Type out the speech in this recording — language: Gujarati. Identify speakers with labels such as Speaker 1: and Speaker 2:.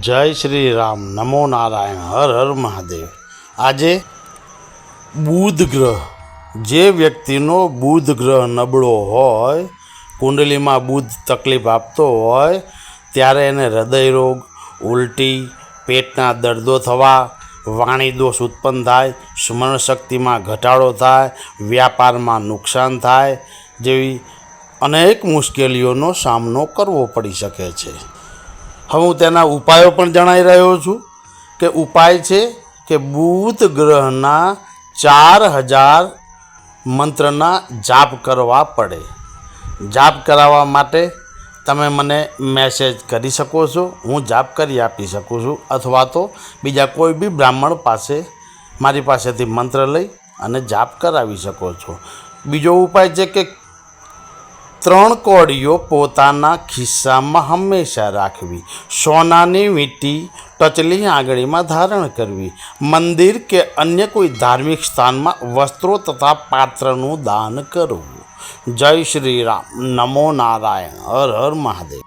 Speaker 1: જય શ્રી રામ. નમો નારાયણ. હર હર મહાદેવ. આજે બુધ ગ્રહ. જે વ્યક્તિનો બુધ ગ્રહ નબળો હોય, કુંડલીમાં બુધ તકલીફ આપતો હોય, ત્યારે એને હૃદય રોગ, ઉલટી, પેટના દર્દો થવા, વાણી દોષ ઉત્પન્ન થાય, સ્મરણ શક્તિમાં ઘટાડો થાય, વ્યાપારમાં નુકસાન થાય જેવી અનેક મુશ્કેલીઓનો સામનો કરવો પડી શકે છે. હવે હું તેના ઉપાયો પણ જણાવી રહ્યો છું કે ઉપાય છે કે બુધ ગ્રહના ચાર હજાર મંત્રના જાપ કરવા પડે. જાપ કરાવવા માટે તમે મને મેસેજ કરી શકો છો, હું જાપ કરી આપી શકું છું, અથવા તો બીજા કોઈ બી બ્રાહ્મણ પાસે મારી પાસેથી મંત્ર લઈ અને જાપ કરાવી શકો છો. બીજો ઉપાય છે કે ત્રણ કોડીઓ પોતાના ખિસ્સામાં હંમેશા રાખવી, સોનાની વીંટી ટચલી આંગળીમાં ધારણ કરવી, મંદિર કે અન્ય કોઈ ધાર્મિક સ્થાનમાં વસ્ત્રો તથા પાત્રનું દાન કરવું. જય શ્રી રામ. નમો નારાયણ. હર હર મહાદેવ.